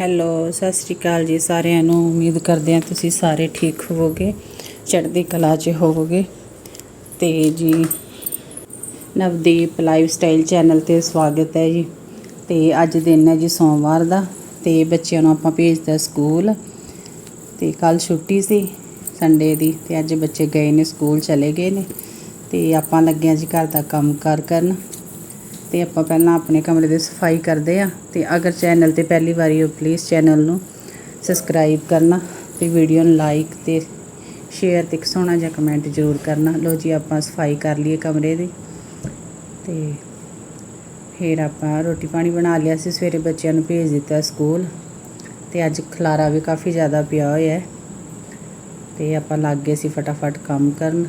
Hello, ਸਤਿ ਸ਼੍ਰੀ ਅਕਾਲ ਜੀ ਸਾਰਿਆਂ ਨੂੰ। ਉਮੀਦ ਕਰਦੇ ਹਾਂ ਤੁਸੀਂ ਸਾਰੇ ਠੀਕ ਹੋਵੋਗੇ, ਚੜ੍ਹਦੀ ਕਲਾ 'ਚ ਹੋਵੋਗੇ। ਤੇ ਜੀ, ਨਵਦੀਪ ਲਾਈਫ ਸਟਾਈਲ ਚੈਨਲ ਤੇ ਸਵਾਗਤ ਹੈ ਜੀ। ਤੇ ਅੱਜ ਦਿਨ ਹੈ ਜੀ ਸੋਮਵਾਰ ਦਾ, ਤੇ ਬੱਚਿਆਂ ਨੂੰ ਆਪਾਂ ਭੇਜਦਾ ਸਕੂਲ। ਤੇ ਕੱਲ ਛੁੱਟੀ ਸੀ ਸੰਡੇ ਦੀ, ਤੇ ਅੱਜ ਬੱਚੇ ਗਏ ਨੇ, ਸਕੂਲ ਚਲੇ ਗਏ ਨੇ। ਤੇ ਆਪਾਂ ਲੱਗੇ ਹਾਂ ਜੀ ਘਰ ਦਾ ਕੰਮ ਕਾਰ ਕਰਨ। ਤੇ ਆਪਾਂ ਪਹਿਲਾਂ ਆਪਣੇ ਕਮਰੇ ਦੀ ਸਫ਼ਾਈ ਕਰਦੇ ਆ ਤੇ ਅਗਰ ਚੈਨਲ ਤੇ ਪਹਿਲੀ ਵਾਰੀ ਹੋ ਪਲੀਜ਼ ਚੈਨਲ ਨੂੰ ਸਬਸਕ੍ਰਾਈਬ ਕਰਨਾ ਤੇ ਵੀਡੀਓ ਨੂੰ ਲਾਈਕ ਤੇ ਸ਼ੇਅਰ ਤੇ ਇੱਕ ਸੋਹਣਾ ਜਿਹਾ ਕਮੈਂਟ ਜ਼ਰੂਰ ਕਰਨਾ। ਲੋ ਜੀ, ਆਪਾਂ ਸਫ਼ਾਈ ਕਰ ਲਈਏ ਕਮਰੇ ਦੀ ਤੇ ਫਿਰ ਆਪਾਂ ਰੋਟੀ ਪਾਣੀ ਬਣਾ ਲਿਆ ਸੀ, ਸਵੇਰੇ ਬੱਚਿਆਂ ਨੂੰ ਭੇਜ ਦਿੱਤਾ ਸਕੂਲ ਤੇ ਅੱਜ ਖਲਾਰਾ ਵੀ ਕਾਫੀ ਜ਼ਿਆਦਾ ਪਿਆ ਹੋਇਆ ਹੈ ਤੇ ਆਪਾਂ ਲੱਗ ਗਏ ਸੀ ਫਟਾਫਟ ਕੰਮ ਕਰਨ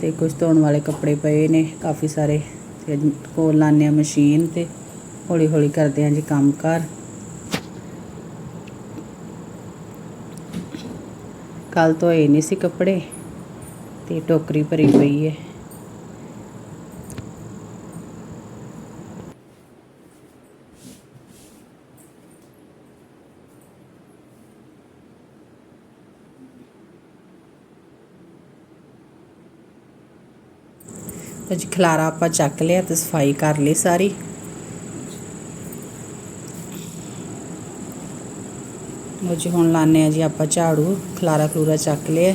ਤੇ ਕੁਝ ਧੋਣ ਵਾਲੇ ਕੱਪੜੇ ਪਏ ਨੇ, ਕਾਫੀ ਸਾਰੇ ਤੇ ਕੋਲ ਲਾਉਂਦੇ ਹਾਂ ਮਸ਼ੀਨ ਤੇ ਹੌਲੀ ਹੌਲੀ ਕਰਦੇ ਹਾਂ ਜੀ ਕੰਮ ਕਾਰ। ਕੱਲ ਧੋਏ ਨਹੀਂ ਸੀ ਕੱਪੜੇ ਤੇ ਟੋਕਰੀ ਭਰੀ ਪਈ ਹੈ ਅੱਜ ਖਲਾਰਾ ਆਪਾਂ ਚੱਕ ਲਿਆ ਤੇ ਸਫ਼ਾਈ ਕਰ ਲਈ ਸਾਰੀ। ਉਹ ਜੀ, ਹੁਣ ਲਾਣੇ ਆ ਜੀ ਆਪਾਂ ਝਾੜੂ। ਖਲਾਰਾ ਖਲੂਰਾ ਚੱਕ ਲਿਆ।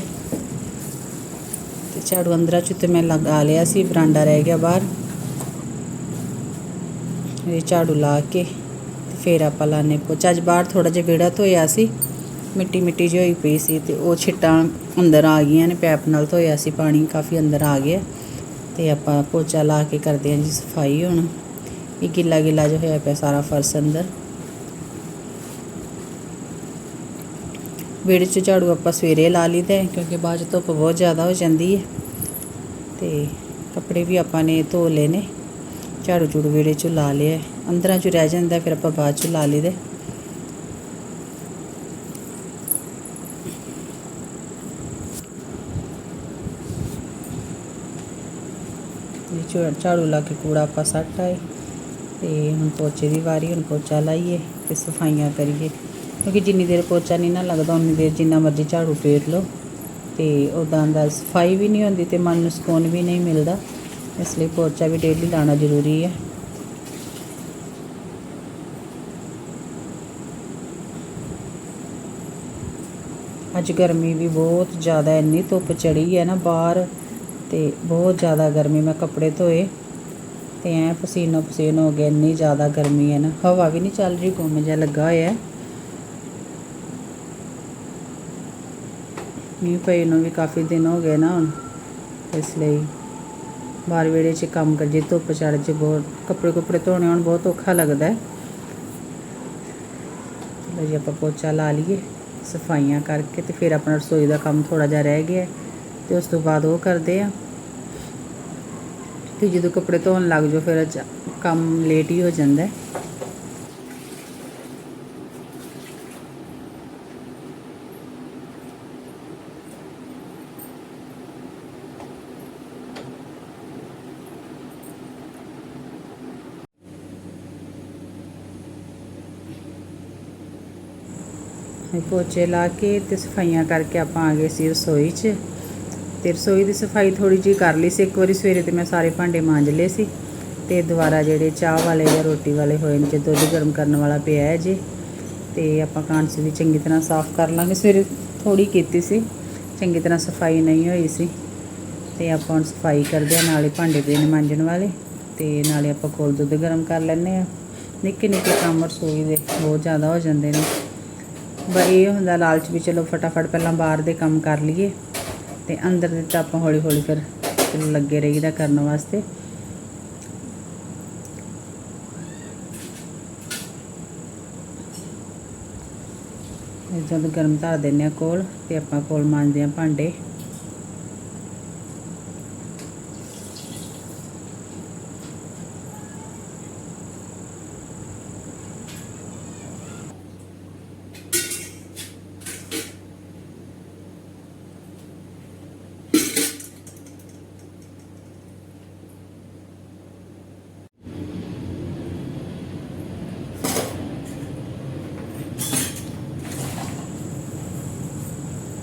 ਤੇ ਝਾੜੂ ਅੰਦਰਾਂ ਚ ਤੇ ਮੈਂ ਲਗਾ ਲਿਆ ਸੀ, ਬਰਾਂਡਾ ਰਹਿ ਗਿਆ ਬਾਹਰ। ਇਹ ਝਾੜੂ ਲਾ ਕੇ ਤੇ ਫਿਰ ਆਪਾਂ ਲਾਣੇ ਪੋਚਾ। ਅੱਜ ਬਾਹਰ ਥੋੜਾ ਜਿਹਾ ਵਿਹੜਾ ਧੋਇਆ ਸੀ, ਮਿੱਟੀ ਮਿੱਟੀ ਜਿਹੀ ਹੋਈ ਪਈ ਸੀ ਤੇ ਉਹ ਛਿੱਟਾਂ ਅੰਦਰ ਆ ਗਈਆਂ ਨੇ, ਪੈਪ ਨਾਲ ਧੋਇਆ ਸੀ, ਪਾਣੀ ਕਾਫੀ ਅੰਦਰ ਆ ਗਿਆ। ਤੇ ਆਪਾਂ ਪੋਚਾ ਲਾ ਕੇ ਕਰਦੇ ਹਾਂ ਜੀ ਸਫ਼ਾਈ ਹੁਣ। ਇਹ ਗਿੱਲਾ ਗਿੱਲਾ ਜਿਹਾ ਹੋਇਆ ਪਿਆ ਸਾਰਾ ਫਰਸ਼ ਅੰਦਰ। ਵਿਹੜੇ 'ਚ ਝਾੜੂ ਆਪਾਂ ਸਵੇਰੇ ਲਾ ਲਈਦਾ ਕਿਉਂਕਿ ਬਾਅਦ 'ਚ ਧੁੱਪ ਬਹੁਤ ਜ਼ਿਆਦਾ ਹੋ ਜਾਂਦੀ ਹੈ। ਤੇ ਕੱਪੜੇ ਵੀ ਆਪਾਂ ਨੇ ਧੋ ਲਏ ਨੇ। ਝਾੜੂ ਝੂੜੂ ਵਿਹੜੇ 'ਚ ਲਾ ਲਿਆ ਅੰਦਰਾਂ 'ਚ ਰਹਿ ਜਾਂਦਾ, ਫਿਰ ਆਪਾਂ ਬਾਅਦ 'ਚ ਲਾ ਲਈਦਾ। ਇਹ ਝਾੜੂ ਲਾ ਕੇ ਕੂੜਾ ਆਪਾਂ ਸੱਟ ਆਏ ਤੇ ਹੁਣ ਪੋਚੇ ਦੀ ਵਾਰੀ, ਹੁਣ ਪੋਚਾ ਲਾਈਏ ਤੇ ਸਫਾਈਆਂ ਕਰੀਏ। ਕਿਉਂਕਿ ਜਿੰਨੀ ਦੇਰ ਪੋਚਾ ਨਹੀਂ ਨਾ ਲੱਗਦਾ, ਉਨੀ ਦੇਰ ਜਿੰਨਾ ਮਰਜ਼ੀ ਝਾੜੂ ਫੇਰ ਲਓ। ਤੇ ਉਦਾਂ ਦਾ ਸਫ਼ਾਈ ਵੀ ਨਹੀਂ ਹੁੰਦੀ ਤੇ ਮਨ ਨੂੰ ਸਕੂਨ ਵੀ ਨਹੀਂ ਮਿਲਦਾ। ਇਸ ਲਈ ਪੋਚਾ ਵੀ ਡੇਲੀ ਲਾਣਾ ਜ਼ਰੂਰੀ ਹੈ। ਅੱਜ ਗਰਮੀ ਵੀ ਬਹੁਤ ਜ਼ਿਆਦਾ, ਇੰਨੀ ਧੁੱਪ ਚੜੀ ਹੈ ਨਾ ਬਾਹਰ। ਤੇ ਬਹੁਤ ਜ਼ਿਆਦਾ ਗਰਮੀ, ਮੈਂ ਕੱਪੜੇ ਧੋਏ ਤੇ ਐ ਪਸੀਨੋ ਪਸੀਨ ਹੋ ਗਿਆ, ਇੰਨੀ ਜ਼ਿਆਦਾ ਗਰਮੀ ਹੈ ਨਾ। ਹਵਾ ਵੀ ਨਹੀਂ ਚੱਲ ਰਹੀ, ਗੁੰਮ ਜਿਹਾ ਲੱਗਾ ਹੋਇਆ ਮੀਂਹ ਪਏ ਨੂੰ ਵੀ ਕਾਫੀ ਦਿਨ ਹੋ ਗਏ ਨਾ ਹੁਣ, ਇਸ ਲਈ ਬਾਹਰ ਵੇੜੇ 'ਚ ਕੰਮ ਕਰ ਜੇ ਧੁੱਪ ਚੜ ਜੇ ਬਹੁਤ, ਕੱਪੜੇ ਕੁਪੜੇ ਧੋਣੇ ਹੁਣ ਬਹੁਤ ਔਖਾ ਲੱਗਦਾ ਹੈ। ਚਲੋ ਜੀ, ਆਪਾਂ ਪੋਚਾ ਲਾ ਲਈਏ, ਸਫਾਈਆਂ ਕਰਕੇ ਤੇ ਫਿਰ ਆਪਣਾ ਰਸੋਈ ਦਾ ਕੰਮ ਥੋੜਾ ਜਿਹਾ ਰਹਿ ਗਿਆ ਤੇ ਉਸ ਤੋਂ ਬਾਅਦ ਉਹ ਕਰਦੇ ਆ। ਤੇ ਜਦੋਂ ਕੱਪੜੇ ਧੋਣ ਲੱਗ ਜਾਓ, ਫਿਰ ਅਚ- ਕੰਮ ਲੇਟ ਹੀ ਹੋ ਜਾਂਦਾ ਹੈ। ਪੋਚੇ ਲਾ ਕੇ ਤੇ ਸਫਾਈਆਂ ਕਰਕੇ ਆਪਾਂ ਆ ਗਏ ਸੀ ਰਸੋਈ 'ਚ। ਤੇ ਰਸੋਈ ਦੀ ਸਫ਼ਾਈ ਥੋੜੀ ਜਿਹੀ ਕਰ ਲਈ ਸੀ। ਇੱਕ ਵਾਰੀ ਸਵੇਰੇ ਤੇ ਮੈਂ ਸਾਰੇ ਭਾਂਡੇ ਮਾਂਜ ਲਏ ਸੀ ਤੇ ਦੁਬਾਰਾ ਜਿਹੜੇ ਚਾਹ ਵਾਲੇ ਜਾਂ ਰੋਟੀ ਵਾਲੇ ਹੋਏ ਨੇ ਜੇ ਦੁੱਧ ਗਰਮ ਕਰਨ ਵਾਲਾ ਪਿਆ ਹੈ ਜੀ, ਤੇ ਆਪਾਂ ਕਾਂਸ ਵੀ ਚੰਗੀ ਤਰ੍ਹਾਂ ਸਾਫ਼ ਕਰ ਲਾਂਗੇ। ਸਵੇਰੇ ਥੋੜੀ ਕੀਤੀ ਸੀ, ਚੰਗੀ ਤਰ੍ਹਾਂ ਸਫ਼ਾਈ ਨਹੀਂ ਹੋਈ ਸੀ ਤੇ ਆਪਾਂ ਹੁਣ ਸਫ਼ਾਈ ਕਰਦੇ ਆ ਨਾਲੇ ਭਾਂਡੇ ਪਏ ਨੇ ਮਾਂਜਣ ਵਾਲੇ ਤੇ ਨਾਲੇ ਆਪਾਂ ਕੋਲ ਦੁੱਧ ਗਰਮ ਕਰ ਲੈਂਦੇ ਆ ਨਿੱਕੇ ਨਿੱਕੇ ਕੰਮ ਰਸੋਈ ਦੇ ਬਹੁਤ ਜ਼ਿਆਦਾ ਹੋ ਜਾਂਦੇ ਨੇ। ਬਈ ਇਹ ਹੁੰਦਾ ਲਾਲਚ ਵੀ ਚਲੋ ਫਟਾਫਟ ਪਹਿਲਾਂ ਬਾਹਰ ਦੇ ਕੰਮ ਕਰ ਲਈਏ। ਤੇ ਅੰਦਰ ਦੇ ਤਾਂ ਆਪਾਂ ਹੌਲੀ ਹੌਲੀ ਫਿਰ ਲੱਗੇ ਰਹੀਦਾ ਕਰਨ ਵਾਸਤੇ। ਇਹ ਜਦ ਗਰਮ ਧਰ ਦਿੰਨੇ ਆ ਕੋਲ ਤੇ ਆਪਾਂ ਕੋਲ ਮਾਂਜਦੇ ਆ ਭਾਂਡੇ।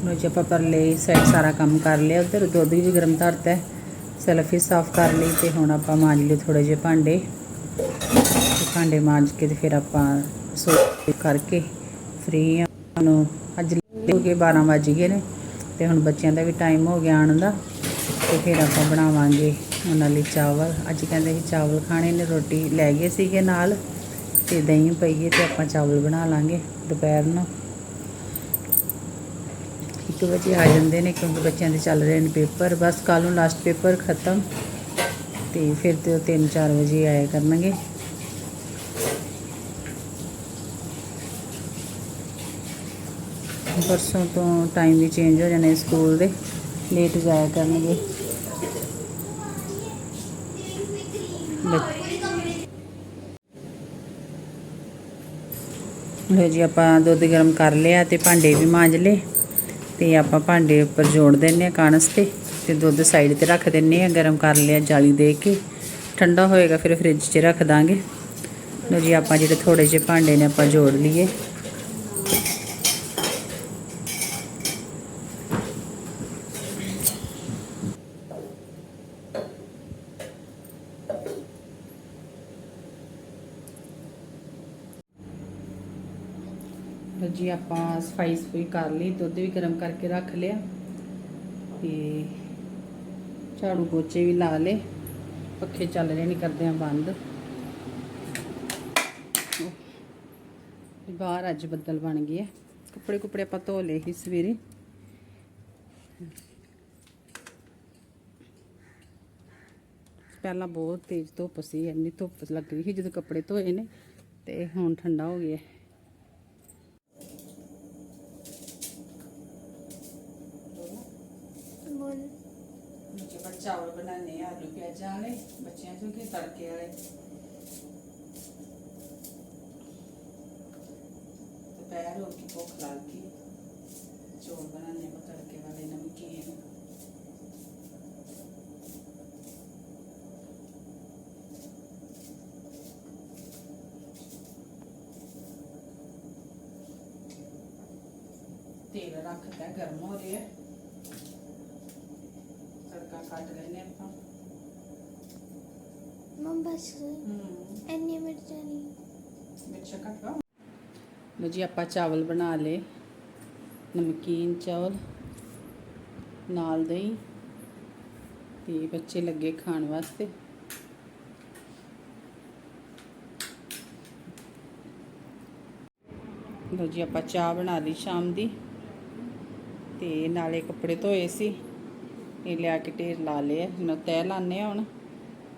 ਲੋ ਜੀ ਆਪਾਂ ਪਰਲੇ ਸਾਈਡ ਸਾਰਾ ਕੰਮ ਕਰ ਲਿਆ, ਉਧਰ ਦੁੱਧ ਵੀ ਗਰਮ ਧਰਤਾ ਹੈ। ਸੈਲਫ ਸਾਫ਼ ਕਰ ਲਈ ਤੇ ਹੁਣ ਆਪਾਂ ਮਾਂਜ ਲਏ ਥੋੜੇ ਜਿਹੇ ਭਾਂਡੇ। ਤੇ ਭਾਂਡੇ ਮਾਂਜ ਕੇ ਤੇ ਫਿਰ ਆਪਾਂ ਸੋ ਕਰਕੇ ਫ੍ਰੀ ਆ ਨੂੰ ਅੱਜ ਹੋ ਗਏ 12 ਵੱਜ ਗਏ ਨੇ ਤੇ ਹੁਣ ਬੱਚਿਆਂ ਦਾ ਵੀ ਟਾਈਮ ਹੋ ਗਿਆ ਆਉਣ ਦਾ। ਤੇ ਫਿਰ ਆਪਾਂ ਬਣਾਵਾਂਗੇ ਉਹਨਾਂ ਲਈ ਚਾਵਲ। ਅੱਜ ਕਹਿੰਦੇ ਸੀ ਚਾਵਲ ਖਾਣੇ ਨੇ, ਰੋਟੀ ਲੈ ਗਏ ਸੀਗੇ ਨਾਲ ਤੇ ਦਹੀਂ ਪਈਏ ਹੈ ਤੇ ਆਪਾਂ ਚਾਵਲ ਬਣਾ ਲਾਂਗੇ ਦੁਪਹਿਰ ਨੂੰ। ਇੱਕ ਵਜੇ ਆ ਜਾਂਦੇ ਨੇ ਕਿਉਂਕਿ ਬੱਚਿਆਂ ਦੇ ਚੱਲ ਰਹੇ ਨੇ ਪੇਪਰ। ਬਸ ਕੱਲ ਨੂੰ ਲਾਸਟ ਪੇਪਰ ਖਤਮ ਤੇ ਫਿਰ ਤੇ ਉਹ 3-4 ਵਜੇ ਆਇਆ ਕਰਨਗੇ। ਪਰਸੋਂ ਤੋਂ ਟਾਈਮ ਵੀ ਚੇਂਜ ਹੋ ਜਾਣੇ ਸਕੂਲ ਦੇ ਲੇਟ ਜਾਇਆ ਕਰਨਗੇ। ਬੱਚ- ਲਓ ਜੀ, ਆਪਾਂ ਦੁੱਧ ਗਰਮ ਕਰ ਲਿਆ ਤੇ ਭਾਂਡੇ ਵੀ ਮਾਂਜ ਲਏ। ਤੇ ਆਪਾਂ ਭਾਂਡੇ ਉੱਪਰ ਜੋੜ ਦਿੰਨੇ ਆ ਕਾਂਸ ਤੇ ਤੇ ਦੁੱਧ ਸਾਈਡ ਤੇ ਰੱਖ ਦਿੰਨੇ ਆ ਗਰਮ ਕਰ ਲਿਆ ਜਾਲੀ ਦੇ ਕੇ। ਠੰਡਾ ਹੋਏਗਾ ਫਿਰ ਫ੍ਰਿਜ 'ਚ ਰੱਖ ਦਾਂਗੇ। ਲਓ ਜੀ, ਆਪਾਂ ਜਿਹੜੇ ਥੋੜੇ ਜਿਹੇ ਭਾਂਡੇ ਨੇ ਆਪਾਂ ਜੋੜ ਲਈਏ। ਲਓ ਜੀ ਆਪਾਂ ਸਫ਼ਾਈ ਸਫੂਈ ਕਰ ਲਈ, ਦੁੱਧ ਵੀ ਗਰਮ ਕਰਕੇ ਰੱਖ ਲਿਆ ਤੇ ਝਾੜੂ ਪੋਚੇ ਵੀ ਲਾ ਲਏ। ਪੱਖੇ ਚੱਲ ਰਹੇ ਨਹੀਂ ਕਰਦੇ ਆ ਬੰਦ। ਬਾਹਰ ਅੱਜ ਬੱਦਲ ਬਣ ਗਏ ਆ। ਕੱਪੜੇ ਕੁਪੜੇ ਆਪਾਂ ਧੋ ਲਏ ਸੀ ਸਵੇਰੇ। ਪਹਿਲਾਂ ਬਹੁਤ ਤੇਜ਼ ਧੁੱਪ ਸੀ, ਇੰਨੀ ਧੁੱਪ ਲੱਗ ਰਹੀ ਸੀ ਜਦੋਂ ਕੱਪੜੇ ਧੋਏ ਨੇ ਤੇ ਹੁਣ ਠੰਡਾ ਹੋ ਗਿਆ। ਮੁਝੇ ਪਰ ਚਾਵਲ ਬਣਾने ਆ ਆਲੂ ਪਿਆਜ਼ਾਂ ਵਾਲੇ ਬੱਚਿਆਂ ਚੋਂ ਕਿ ਤੜਕੇ ਵਾਲੇ ਦੁਪਹਿਰ ਹੋ ਗਈ ਭੁੱਖ ਲੱਗ ਗਈ ਚੌਲ ਬਣਾने ਆ ਤੜਕੇ ਵਾਲੇ ਨਮਕੀਨ ਤੇਲ ਰੱਖਦਾ ਗਰਮ ਹੋ ਰਿਹਾ ਤੜਕਾ ਕੱਟ ਲੈਨੇ ਆਪਾਂ ਮਮ ਬਸ ਹੂੰ। ਐਨੀ ਮਿਰਚਾਂ ਨਹੀਂ। ਮਿਰਚ ਕੱਟ ਲਓ ਲਓ ਜੀ ਆਪਾਂ ਚਾਵਲ ਬਣਾ ਲਏ। ਨਮਕੀਨ ਚਾਵਲ ਨਾਲ ਦਹੀਂ ਤੇ ਬੱਚੇ ਲੱਗੇ ਖਾਣ ਵਾਸਤੇ। ਲਓ ਜੀ ਆਪਾਂ ਚਾਹ ਬਣਾ ਲਈ ਸ਼ਾਮ ਦੀ ਤੇ ਨਾਲੇ ਕੱਪੜੇ ਧੋਏ ਸੀ। ਇਹ ਲਿਆ ਕੇ ਢੇਰ ਲਾ ਲਏ। ਹੁਣ ਤੈਅ ਲਾਣੇ ਹੁਣ।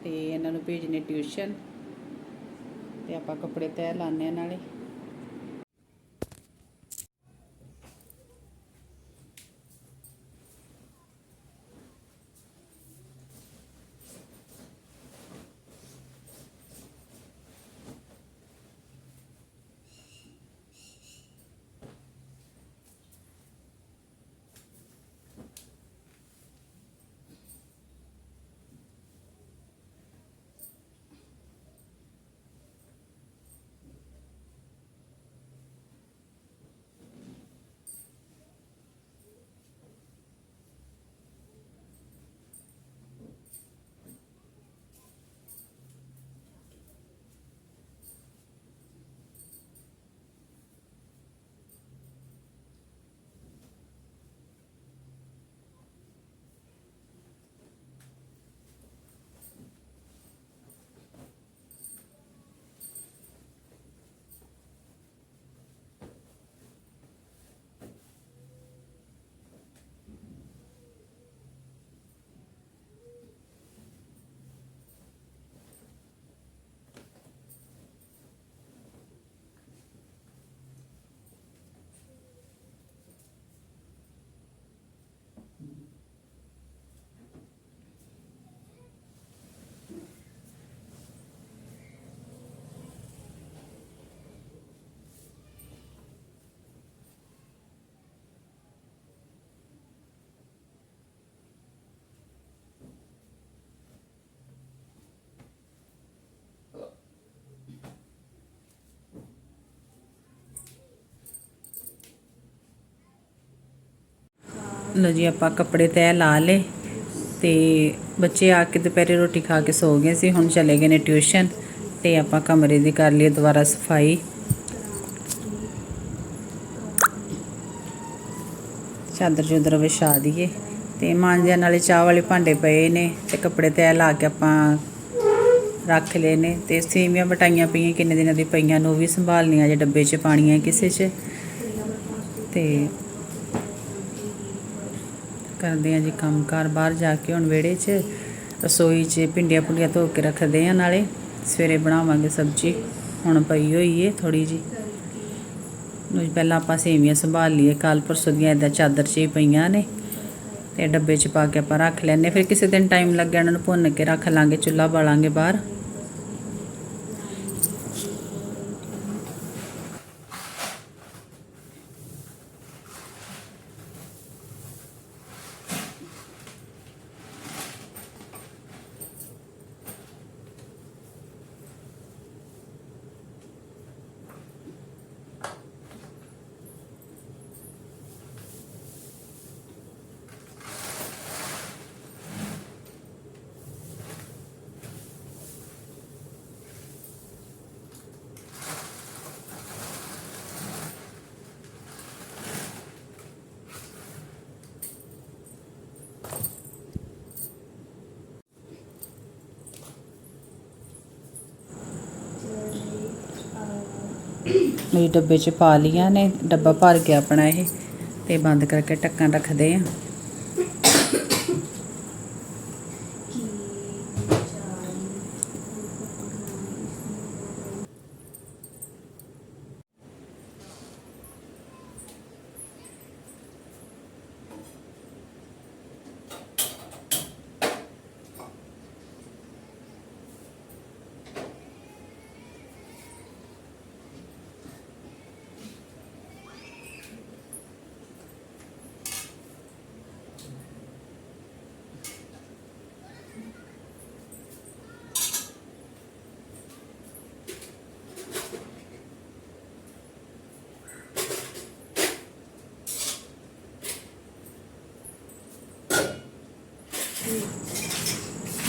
ਤੇ ਇਹਨਾਂ ਨੂੰ ਭੇਜਨੇ ਟਿਊਸ਼ਨ ਤੇ ਆਪਾਂ ਕੱਪੜੇ ਤੈਅ ਲਾਣੇ ਆ ਨਾਲੇ। ਲੋ ਜੀ, ਆਪਾਂ ਕੱਪੜੇ ਤੈਅ ਲਾ ਲਏ ਤੇ ਬੱਚੇ ਆ ਕੇ ਦੁਪਹਿਰੇ ਰੋਟੀ ਖਾ ਕੇ ਸੋ ਗਏ ਸੀ, ਹੁਣ ਚਲੇ ਗਏ ਨੇ ਟਿਊਸ਼ਨ ਤੇ ਆਪਾਂ ਕਮਰੇ ਦੀ ਕਰ ਲਈ ਦੁਬਾਰਾ ਸਫ਼ਾਈ। ਚਾਦਰ ਚੁਦਰ ਵਿਛਾ ਦਈਏ ਤੇ ਮਾਂਜਿਆਂ ਨਾਲੇ ਚਾਹ ਵਾਲੇ ਭਾਂਡੇ ਪਏ ਨੇ ਤੇ ਕੱਪੜੇ ਤੈਅ ਲਾ ਕੇ ਆਪਾਂ ਰੱਖ ਲਏ ਨੇ ਤੇ ਸੇਵੀਆਂ ਬਟਾਈਆਂ ਪਈਆਂ, ਕਿੰਨੇ ਦਿਨਾਂ ਦੀ ਪਈਆਂ ਨੂੰ, ਉਹ ਵੀ ਸੰਭਾਲਣੀਆਂ ਜੇ ਡੱਬੇ 'ਚ ਪਾਣੀਆਂ ਕਿਸੇ 'ਚ ਤੇ ਕਰਦੇ ਆ ਜੀ ਕੰਮਕਾਰ, ਬਾਹਰ ਜਾ ਕੇ ਹੁਣ ਵਿਹੜੇ 'ਚ ਰਸੋਈ 'ਚ ਭਿੰਡੀਆਂ ਭੁੰਡੀਆਂ ਧੋ ਕੇ ਰੱਖਦੇ ਆ ਨਾਲੇ, ਸਵੇਰੇ ਬਣਾਵਾਂਗੇ ਸਬਜ਼ੀ, ਹੁਣ ਪਈ ਹੋਈ ਏ ਥੋੜੀ ਜੀ ਨੂੰ ਪਹਿਲਾਂ ਆਪਾਂ ਸੇਵੀਆਂ ਸੰਭਾਲ ਲਈਏ ਕੱਲ ਪਰਸੋਂ ਦੀਆਂ ਇਦਾਂ ਚਾਦਰ 'ਚ ਹੀ ਪਈਆਂ ਨੇ, ਤੇ ਡੱਬੇ 'ਚ ਪਾ ਕੇ ਆਪਾਂ ਰੱਖ ਲੈਨੇ ਫਿਰ ਕਿਸੇ ਦਿਨ ਟਾਈਮ ਲੱਗਿਆ ਇਹਨਾਂ ਨੂੰ ਭੁੰਨ ਕੇ ਰੱਖ ਲਾਂਗੇ, ਚੁੱਲ੍ਹਾ ਬਾਲਾਂਗੇ ਬਾਹਰ। ਮੇਰੀ ਡੱਬੇ 'ਚ ਪਾ ਲਈਆਂ ਨੇ, ਡੱਬਾ ਭਰ ਗਿਆ ਆਪਣਾ ਇਹ, ਤੇ ਬੰਦ ਕਰਕੇ ਢੱਕਣ ਰੱਖਦੇ ਆ।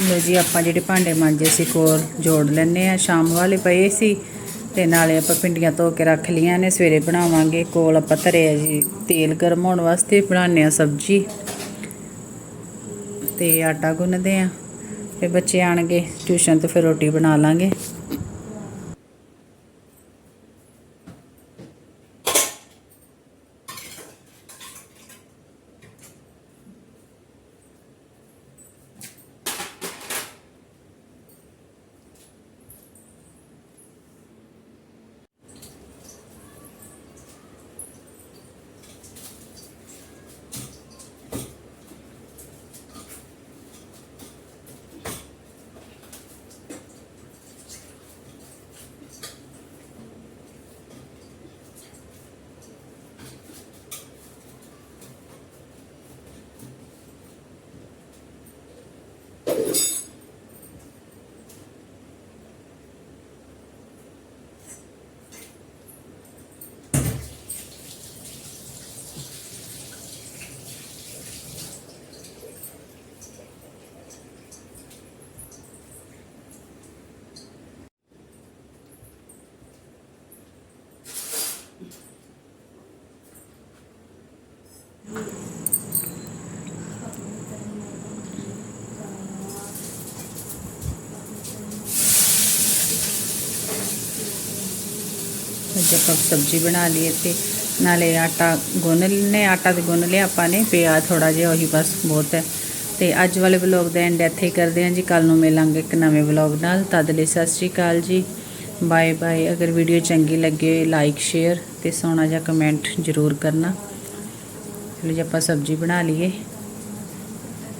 ਲੋ ਜੀ, ਆਪਾਂ ਜਿਹੜੇ ਭਾਂਡੇ ਮਾਂਜੇ ਸੀ ਕੋਲ ਜੋੜ ਲੈਣੇ ਆ ਸ਼ਾਮ ਵਾਲੇ ਪਏ ਸੀ ਤੇ ਨਾਲੇ ਆਪਾਂ ਪਿੰਡੀਆਂ ਧੋ ਕੇ ਰੱਖ ਲੀਆਂ ਨੇ, ਸਵੇਰੇ ਬਣਾਵਾਂਗੇ। ਕੋਲ ਆਪਾਂ ਧਰਿਆ ਜੀ, ਤੇਲ ਗਰਮ ਹੋਣ ਵਾਸਤੇ ਬਣਾਉਂਦੇ ਆ ਸਬਜ਼ੀ। ਤੇ ਆਟਾ ਗੁੰਨਦੇ ਆ ਫਿਰ ਬੱਚੇ ਆਣਗੇ ਟਿਊਸ਼ਨ ਤੋਂ ਫਿਰ ਰੋਟੀ ਬਣਾ ਲਾਂਗੇ। ਅੱਜ ਆਪਾਂ ਸਬਜ਼ੀ ਬਣਾ ਲਈ ਤੇ ਨਾਲੇ ਆਟਾ ਗੁੰਨ ਲੈਨੇ ਆਟਾ ਤੇ ਗੁੰਨ ਲਿਆ ਆਪਾਂ ਨੇ ਪਿਆ ਥੋੜਾ ਜਿਹਾ ਉਹੀ ਬਸ ਬਹੁਤ ਹੈ। ਤੇ ਅੱਜ ਵਾਲੇ ਵਲੌਗ ਦਾ ਐਂਡ ਇੱਥੇ ਕਰਦੇ ਹਾਂ ਜੀ। ਕੱਲ ਨੂੰ ਮਿਲਾਂਗੇ ਇੱਕ ਨਵੇਂ ਵਲੌਗ ਨਾਲ। ਤਦ ਲਈ ਸਤਿ ਸ਼੍ਰੀ ਅਕਾਲ ਜੀ। ਬਾਏ ਬਾਏ ਅਗਰ ਵੀਡੀਓ ਚੰਗੀ ਲੱਗੇ ਲਾਈਕ ਸ਼ੇਅਰ ਤੇ ਸੋਹਣਾ ਜਿਹਾ ਕਮੈਂਟ ਜ਼ਰੂਰ ਕਰਨਾ। ਚਲੋ ਜੀ, ਆਪਾਂ ਸਬਜ਼ੀ ਬਣਾ ਲਈਏ।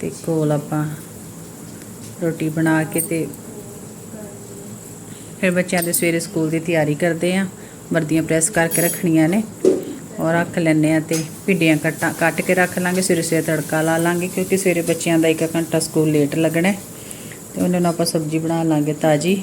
ਤੇ ਕੋਲ ਆਪਾਂ ਰੋਟੀ ਬਣਾ ਕੇ ਤੇ ਫਿਰ ਬੱਚਿਆਂ ਦੇ ਸਵੇਰੇ ਸਕੂਲ ਦੀ ਤਿਆਰੀ ਕਰਦੇ ਆ ਵਰਦੀਆਂ ਪ੍ਰੈਸ ਕਰਕੇ ਰੱਖਣੀਆਂ ਨੇ। ਔਰ ਰੱਖ ਲੈਣੇ ਆ ਤੇ ਭਿੰਡੀਆਂ ਕੱਟਾਂ, ਕੱਟ ਕੇ ਰੱਖ ਲਾਂਗੇ, ਸਵੇਰੇ ਸਵੇਰੇ ਤੜਕਾ ਲਾ ਲਾਂਗੇ, ਕਿਉਂਕਿ ਸਵੇਰੇ ਬੱਚਿਆਂ ਦਾ 1 ਘੰਟਾ ਸਕੂਲ ਲੇਟ ਲੱਗਣਾ ਹੈ। ਤੇ ਉਹਨਾਂ ਨੂੰ ਆਪਾਂ ਸਬਜ਼ੀ ਬਣਾ ਲਾਂਗੇ ਤਾਜੀ।